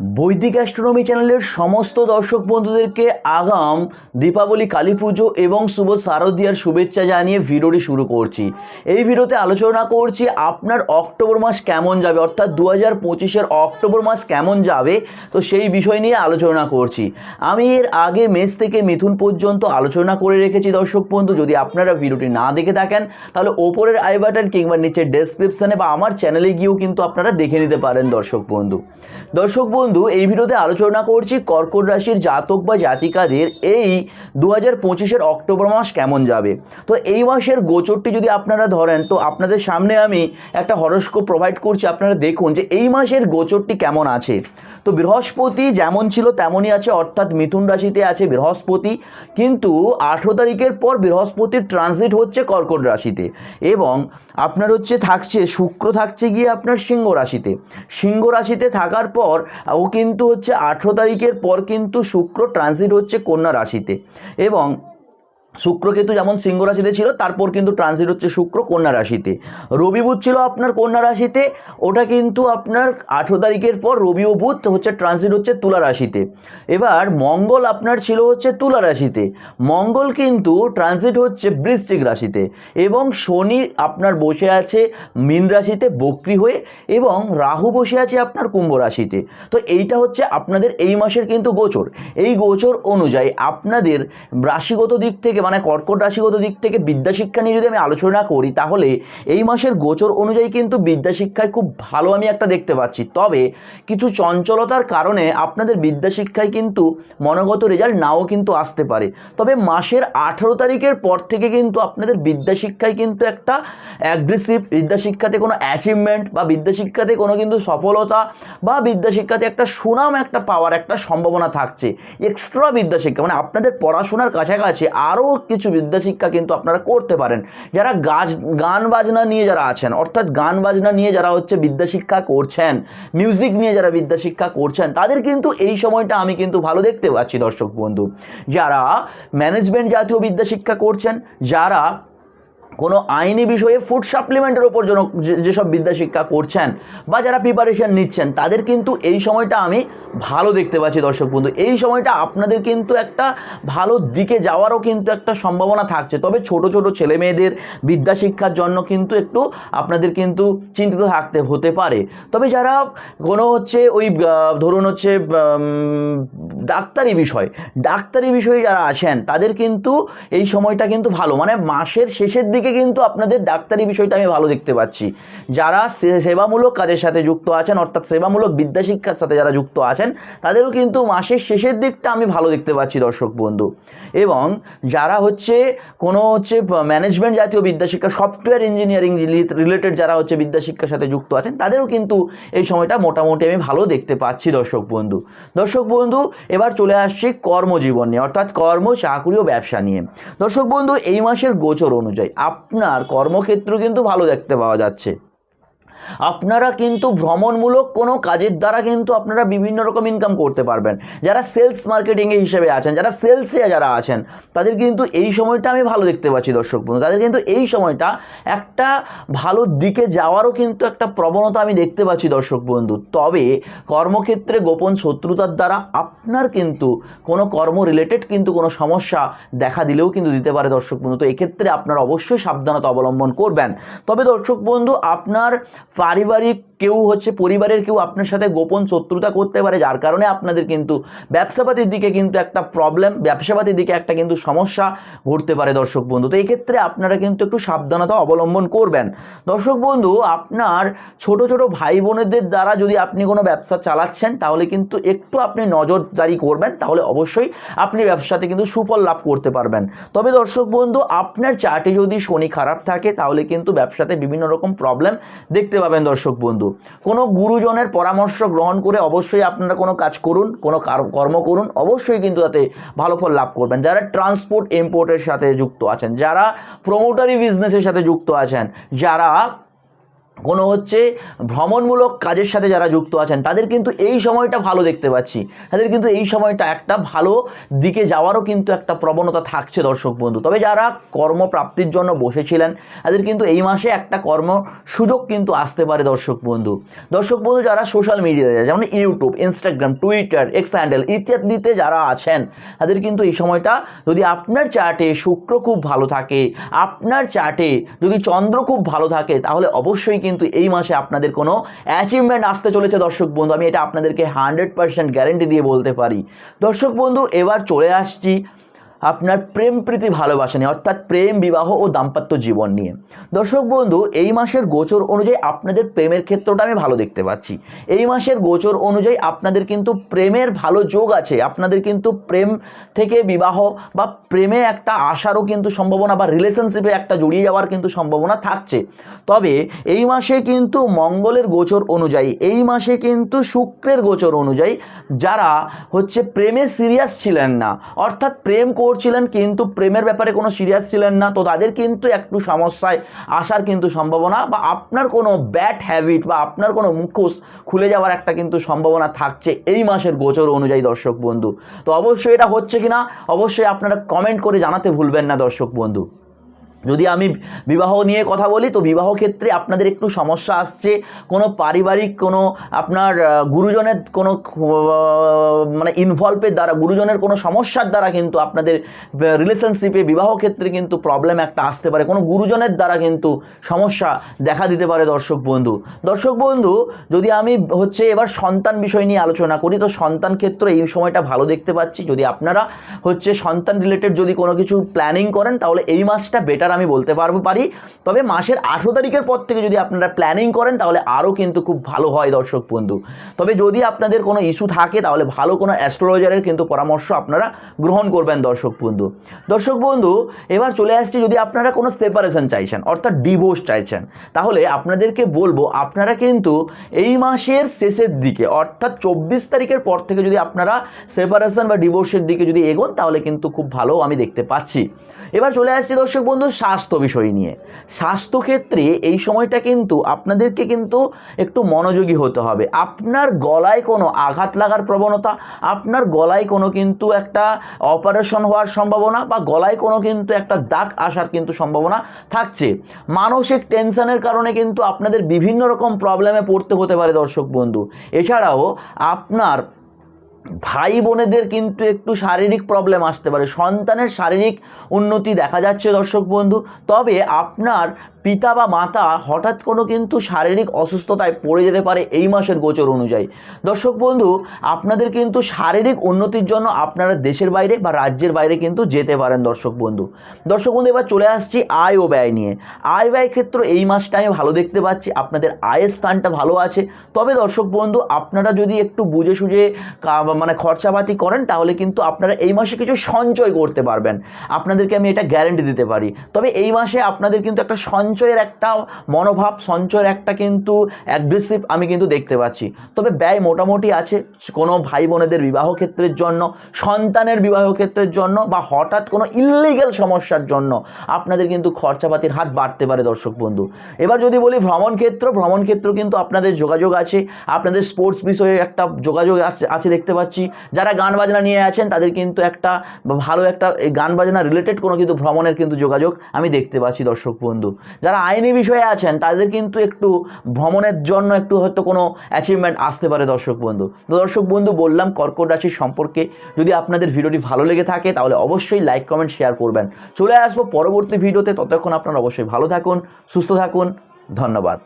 বৈদিক অ্যাস্ট্রোনমি চ্যানেলের সমস্ত দর্শক বন্ধুদেরকে আগাম দীপাবলি, কালী পুজো এবং শুভ শারদীয়ার শুভেচ্ছা জানিয়ে ভিডিওটি শুরু করছি। এই ভিডিওতে আলোচনা করছি আপনার অক্টোবর মাস কেমন যাবে, অর্থাৎ দু হাজার পঁচিশের অক্টোবর মাস কেমন যাবে, তো সেই বিষয় নিয়ে আলোচনা করছি। আমি এর আগে মেষ থেকে মিথুন পর্যন্ত আলোচনা করে রেখেছি দর্শক বন্ধু, যদি আপনারা ভিডিওটি না দেখে থাকেন, তাহলে ওপরের আই বাটন কিংবা নিচের ডেসক্রিপশানে বা আমার চ্যানেলে গিয়েও কিন্তু আপনারা দেখে নিতে পারেন দর্শক বন্ধু। দর্শক বন্ধু এই ভিডিওতে আলোচনা করছি কর্কট রাশির জাতক বা জাতিকাদের এই দু হাজার পঁচিশের অক্টোবর মাস কেমন যাবে। তো এই মাসের গোচরটি যদি আপনারা ধরেন, তো আপনাদের সামনে আমি একটা হরস্কোপ প্রোভাইড করছি। আপনারা দেখুন যে এই মাসের গোচরটি কেমন আছে। তো বৃহস্পতি যেমন ছিল তেমনই আছে, অর্থাৎ মিথুন রাশিতে আছে বৃহস্পতি। কিন্তু আঠেরো তারিখের পর বৃহস্পতির ট্রানজিট হচ্ছে কর্কট রাশিতে এবং আপনার হচ্ছে থাকছে, শুক্র থাকছে গিয়ে আপনার সিংহ রাশিতে। সিংহ রাশিতে থাকার পর ও কিন্তু হচ্ছে আঠেরো তারিখের পর কিন্তু শুক্র ট্রানজিট হচ্ছে কন্যা রাশিতে। এবং শুক্র কেতু যেমন সিংহ রাশিতে ছিল, তারপর কিন্তু ট্রানজিট হচ্ছে শুক্র কন্যা রাশিতে। রবি বুধ ছিল আপনার কন্যা রাশিতে, ওটা কিন্তু আপনার আঠেরো তারিখের পর রবি ও বুধ হচ্ছে ট্রানজিট হচ্ছে তুলা রাশিতে। এবার মঙ্গল আপনার ছিল হচ্ছে তুলা রাশিতে। মঙ্গল কিন্তু ট্রানজিট হচ্ছে বৃশ্চিক রাশিতে এবং শনি আপনার বসে আছে মীন রাশিতে বক্রি হয়ে এবং রাহু বসে আছে আপনার কুম্ভ রাশিতে। তো এইটা হচ্ছে আপনাদের এই মাসের কিন্তু গোচর। এই গোচর অনুযায়ী আপনাদের রাশিগত দিক থেকে মানে কর্কট রাশিগত দিক থেকে বিদ্যাশিক্ষা নিয়ে যদি আমি আলোচনা করি, তাহলে এই মাসের গোচর অনুযায়ী কিন্তু বিদ্যাশিক্ষায় খুব ভালো আমি একটা দেখতে পাচ্ছি। তবে কিছু চঞ্চলতার কারণে আপনাদের বিদ্যাশিক্ষায় কিন্তু মনোগত রেজাল্ট নাও কিন্তু আসতে পারে। তবে মাসের আঠেরো তারিখের পর থেকে কিন্তু আপনাদের বিদ্যাশিক্ষায় কিন্তু একটা অ্যাগ্রেসিভ বিদ্যাশিক্ষাতে কোনো অ্যাচিভমেন্ট বা বিদ্যাশিক্ষাতে কোনো কিন্তু সফলতা বা বিদ্যাশিক্ষাতে একটা সুনাম একটা পাওয়ার একটা সম্ভাবনা থাকছে। এক্সট্রা বিদ্যাশিক্ষা মানে আপনাদের পড়াশোনার কাছাকাছি আরও কিছু বিদ্যাশিক্ষা কিন্তু আপনারা করতে পারেন। যারা গাছ গান বাজনা নিয়ে যারা আছেন, অর্থাৎ গান বাজনা নিয়ে যারা হচ্ছে বিদ্যাশিক্ষা করছেন মিউজিক নিয়ে যারা বিদ্যাশিক্ষা করছেন, তাদের কিন্তু এই সময়টা আমি কিন্তু ভালো দেখতে পাচ্ছি দর্শক বন্ধু। যারা ম্যানেজমেন্ট জাতীয় বিদ্যাশিক্ষা করছেন, যারা কোনো আইনি বিষয়ে ফুড সাপ্লিমেন্টের ওপর যেন যেসব বিদ্যাশিক্ষা করছেন, বা যারা প্রিপারেশান নিচ্ছেন, তাদের কিন্তু এই সময়টা আমি ভালো দেখতে পাচ্ছি দর্শক বন্ধু। এই সময়টা আপনাদের কিন্তু একটা ভালো দিকে যাওয়ারও কিন্তু একটা সম্ভাবনা থাকছে। তবে ছোট ছোট ছেলে মেয়েদের বিদ্যাশিক্ষার জন্য কিন্তু একটু আপনাদের কিন্তু চিন্তিত থাকতে হতে পারে। তবে যারা কোনো হচ্ছে ওই ধরুন হচ্ছে ডাক্তারি বিষয়, ডাক্তারি বিষয়ে যারা আছেন তাদের কিন্তু এই সময়টা কিন্তু ভালো। মানে মাসের শেষের দিকে কিন্তু আপনাদের ডাক্তারি বিষয়টা আমি ভালো দেখতে পাচ্ছি। যারা সেবামূলক কাজের সাথে যুক্ত আছেন, অর্থাৎ সেবামূলক বিদ্যাশিক্ষার সাথে যারা যুক্ত আছেন তাদেরও কিন্তু মাসের শেষের দিকটা আমি ভালো দেখতে পাচ্ছি, দর্শক বন্ধু। এবং যারা হচ্ছে কোনো হচ্ছে ম্যানেজমেন্ট জাতীয় বিদ্যাশিক্ষা সফটওয়্যার ইঞ্জিনিয়ারিং রিলেটেড যারা হচ্ছে বিদ্যাশিক্ষার সাথে যুক্ত আছেন, তাদেরও কিন্তু এই সময়টা মোটামুটি আমি ভালো দেখতে পাচ্ছি, দর্শক বন্ধু। দর্শক বন্ধু, এবার চলে আসছি কর্মজীবন নিয়ে, অর্থাৎ কর্ম, চাকুরি ও ব্যবসা নিয়ে। দর্শক বন্ধু, এই মাসের গোচর অনুযায়ী আপনার কর্মক্ষেত্র কিন্তু ভালো দেখতে পাওয়া যাচ্ছে। আপনারা কিন্তু ভ্রমণমূলক কোনো কাজের দ্বারা কিন্তু আপনারা বিভিন্ন রকম ইনকাম করতে পারবেন। যারা সেলস মার্কেটিংয়ে হিসেবে আছেন, যারা সেলসে যারা আছেন, তাদের কিন্তু এই সময়টা আমি ভালো দেখতে পাচ্ছি দর্শক বন্ধু। তাদের কিন্তু এই সময়টা একটা ভালো দিকে যাওয়ারও কিন্তু একটা প্রবণতা আমি দেখতে পাচ্ছি দর্শক বন্ধু। তবে কর্মক্ষেত্রে গোপন শত্রুতার দ্বারা আপনার কিন্তু কোনো কর্ম রিলেটেড কিন্তু কোনো সমস্যা দেখা দিলেও কিন্তু দিতে পারে দর্শক বন্ধু। তো এক্ষেত্রে আপনারা অবশ্যই সাবধানতা অবলম্বন করবেন। তবে দর্শক বন্ধু, আপনার পারিবারিক কেউ হচ্ছে পরিবারের কেউ আপনার সাথে গোপন শত্রুতা করতে পারে, যার কারণে আপনাদের কিন্তু ব্যবসাপাতির দিকে কিন্তু একটা প্রবলেম ব্যবসাপাতির দিকে একটা কিন্তু সমস্যা ঘটতে পারে দর্শক বন্ধু। তো এক্ষেত্রে আপনারা কিন্তু একটু সাবধানতা অবলম্বন করবেন। দর্শক বন্ধু, আপনার ছোট ছোট ভাই বোনেদের দ্বারা যদি আপনি কোনো ব্যবসা চালাচ্ছেন, তাহলে কিন্তু একটু আপনি নজরদারি করবেন, তাহলে অবশ্যই আপনি ব্যবসাতে কিন্তু সুফল লাভ করতে পারবেন। তবে দর্শক বন্ধু, আপনার চার্টে যদি শনি খারাপ থাকে, তাহলে কিন্তু ব্যবসাতে বিভিন্ন রকম প্রবলেম দেখতে পাবেন দর্শক বন্ধু। কোনো গুরুজনের পরামর্শ গ্রহণ করে অবশ্যই আপনারা কোনো কাজ করুন, কোনো কার- কর্ম করুন, অবশ্যই কিন্তু তাতে ভালো ফল লাভ করবেন। যারা ট্রান্সপোর্ট ইম্পোর্টের সাথে যুক্ত আছেন, যারা প্রমোটারি বিজনেসের সাথে যুক্ত আছেন, যারা কোনো হচ্ছে ভ্রমণমূলক কাজের সাথে যারা যুক্ত আছেন, তাদের কিন্তু এই সময়টা ভালো দেখতে পাচ্ছি। তাদের কিন্তু এই সময়টা একটা ভালো দিকে যাওয়ারও কিন্তু একটা প্রবণতা থাকছে দর্শক বন্ধু। তবে যারা কর্মপ্রাপ্তির জন্য বসেছিলেন, তাদের কিন্তু এই মাসে একটা কর্ম সুযোগ কিন্তু আসতে পারে দর্শক বন্ধু। দর্শক বন্ধু, যারা সোশ্যাল মিডিয়াতে যেমন YouTube Instagram Twitter X handle ইত্যাদিতে যারা আছেন, তাদের কিন্তু এই সময়টা যদি আপনার চার্টে শুক্র খুব ভালো থাকে, আপনার চার্টে যদি চন্দ্র খুব ভালো থাকে, তাহলে অবশ্যই কিন্তু এই মাসে আপনাদের কোনো অ্যাচিভমেন্ট আসতে চলেছে, দর্শক বন্ধু। আমি এটা আপনাদেরকে হান্ড্রেড পার্সেন্ট গ্যারেন্টি দিয়ে বলতে পারি। দর্শক বন্ধু, এবার চলে আসছি আপনার প্রেম প্রীতি ভালোবাসা নিয়ে, অর্থাৎ প্রেম, বিবাহ ও দাম্পত্য জীবন নিয়ে। দর্শক বন্ধু, এই মাসের গোচর অনুযায়ী আপনাদের প্রেমের ক্ষেত্রটা আমি ভালো দেখতে পাচ্ছি। এই মাসের গোচর অনুযায়ী আপনাদের কিন্তু প্রেমের ভালো যোগ আছে। আপনাদের কিন্তু প্রেম থেকে বিবাহ বা প্রেমে একটা আসারও কিন্তু সম্ভাবনা বা রিলেশনশিপে একটা জড়িয়ে যাওয়ার কিন্তু সম্ভাবনা থাকছে। তবে এই মাসে কিন্তু মঙ্গলের গোচর অনুযায়ী, এই মাসে কিন্তু শুক্রের গোচর অনুযায়ী যারা হচ্ছে প্রেমে সিরিয়াস ছিলেন না, অর্থাৎ প্রেম করছিলেন কিন্তু প্রেমের ব্যাপারে কোনো সিরিয়াস ছিলেন না। তো তাদের কিন্তু একটু সমস্যায় আসার কিন্তু সম্ভাবনা বা আপনার কোনো ব্যাড হ্যাবিট বা আপনার কোনো মুখোশ খুলে যাওয়ার একটা কিন্তু সম্ভাবনা থাকছে এই মাসের গোচর অনুযায়ী দর্শক বন্ধু। তো অবশ্যই এটা হচ্ছে কি না অবশ্যই আপনারা কমেন্ট করে জানাতে ভুলবেন না দর্শক বন্ধু। যদি আমি বিবাহ নিয়ে কথা বলি, তো বিবাহ ক্ষেত্রে আপনাদের একটু সমস্যা আসছে। কোনো পারিবারিক কোনো আপনার গুরুজনের কোনো মানে ইনভলভের দ্বারা, গুরুজনের কোনো সমস্যার দ্বারা কিন্তু আপনাদের রিলেশনশিপে বিবাহ ক্ষেত্রে কিন্তু প্রবলেম একটা আসতে পারে। কোনো গুরুজনের দ্বারা কিন্তু সমস্যা দেখা দিতে পারে, দর্শক বন্ধু। দর্শক বন্ধু, যদি আমি হচ্ছে এবার সন্তান বিষয় নিয়ে আলোচনা করি, তো সন্তান ক্ষেত্রে এই সময়টা ভালো দেখতে পাচ্ছি। যদি আপনারা হচ্ছে সন্তান রিলেটেড যদি কোনো কিছু প্ল্যানিং করেন, তাহলে এই মাসটা বেটার আমি বলতে পারব পারি। তবে মাসের আঠেরো তারিখের পর থেকে যদি আপনারা প্ল্যানিং করেন, তাহলে আরও কিন্তু খুব ভালো হয় দর্শক বন্ধু। তবে যদি আপনাদের কোনো ইস্যু থাকে, তাহলে ভালো কোনো অ্যাস্ট্রোলজারের কিন্তু পরামর্শ আপনারা গ্রহণ করবেন দর্শক বন্ধু। দর্শক বন্ধু, এবার চলে আসছি যদি আপনারা কোনো সেপারেশন চাইছেন, অর্থাৎ ডিভোর্স চাইছেন, তাহলে আপনাদেরকে বলব, আপনারা কিন্তু এই মাসের শেষের দিকে, অর্থাৎ চব্বিশ তারিখের পর থেকে যদি আপনারা সেপারেশন বা ডিভোর্সের দিকে যদি এগোন, তাহলে কিন্তু খুব ভালো আমি দেখতে পাচ্ছি। এবার চলে আসছি দর্শক বন্ধু স্বাস্থ্য বিষয় নিয়ে। স্বাস্থ্যক্ষেত্রে এই সময়টা কিন্তু আপনাদেরকে কিন্তু একটু মনোযোগী হতে হবে। আপনার গলায় কোনো আঘাত লাগার প্রবণতা, আপনার গলায় কোনো কিন্তু একটা অপারেশন হওয়ার সম্ভাবনা বা গলায় কোনো কিন্তু একটা দাগ আসার কিন্তু সম্ভাবনা থাকছে। মানসিক টেনশনের কারণে কিন্তু আপনাদের বিভিন্ন রকম প্রবলেমে পড়তে হতে পারে দর্শক বন্ধু। এছাড়াও আপনার ভাই বোনেদের কিন্তু একটু শারীরিক প্রবলেম আসতে পারে। সন্তানের শারীরিক উন্নতি দেখা যাচ্ছে দর্শক বন্ধু। তবে আপনার পিতা বা মাতা হঠাৎ কোনো কিন্তু শারীরিক অসুস্থতায় পড়ে যেতে পারে এই মাসের গোচর অনুযায়ী। দর্শক বন্ধু, আপনাদের কিন্তু শারীরিক উন্নতির জন্য আপনারা দেশের বাইরে বা রাজ্যের বাইরে কিন্তু যেতে পারেন দর্শক বন্ধু। দর্শক বন্ধু, এবার চলে আসছি আয় ও ব্যয় নিয়ে। আয় ব্যয় ক্ষেত্র এই মাসটা আমি ভালো দেখতে পাচ্ছি, আপনাদের আয়ের স্থানটা ভালো আছে। তবে দর্শক বন্ধু, আপনারা যদি একটু বুঝে সুঝে মানে খরচাপাতি করেন, তাহলে কিন্তু আপনারা এই মাসে কিছু সঞ্চয় করতে পারবেন। আপনাদেরকে আমি এটা গ্যারেন্টি দিতে পারি। তবে এই মাসে আপনাদের কিন্তু একটা সঞ্চয়ের একটা মনোভাব, সঞ্চয়ের একটা কিন্তু অ্যাগ্রেসিভ আমি কিন্তু দেখতে পাচ্ছি। তবে ব্যয় মোটামুটি আছে কোনো ভাই বোনেদের বিবাহ ক্ষেত্রের জন্য, সন্তানের বিবাহ ক্ষেত্রের জন্য বা হঠাৎ কোনো ইল্লিগেল সমস্যার জন্য আপনাদের কিন্তু খরচাপাতির হাত বাড়তে পারে দর্শক বন্ধু। এবার যদি বলি ভ্রমণ ক্ষেত্র ভ্রমণ ক্ষেত্র কিন্তু আপনাদের যোগাযোগ আছে, আপনাদের স্পোর্টস বিষয়ে একটা যোগাযোগ আছে আছে দেখতে পাচ্ছি। যারা গান বাজনা নিয়ে আছেন তাদের কিন্তু একটা ভালো একটা গান বাজনা রিলেটেড কোনো কিন্তু ভ্রমণের কিন্তু যোগাযোগ আমি দেখতে পাচ্ছি দর্শক বন্ধু। যারা আইনি বিষয়ে আছেন, তাদের কিন্তু একটু ভ্রমণের জন্য একটু হয়তো কোনো অ্যাচিভমেন্ট আসতে পারে দর্শক বন্ধু। তো দর্শক বন্ধু, বললাম কর্কট রাশি সম্পর্কে যদি আপনাদের ভিডিওটি ভালো লেগে থাকে, তাহলে অবশ্যই লাইক কমেন্ট শেয়ার করবেন। চলে আসব পরবর্তী ভিডিওতে, ততক্ষণ আপনারা অবশ্যই ভালো থাকুন, সুস্থ থাকুন, ধন্যবাদ।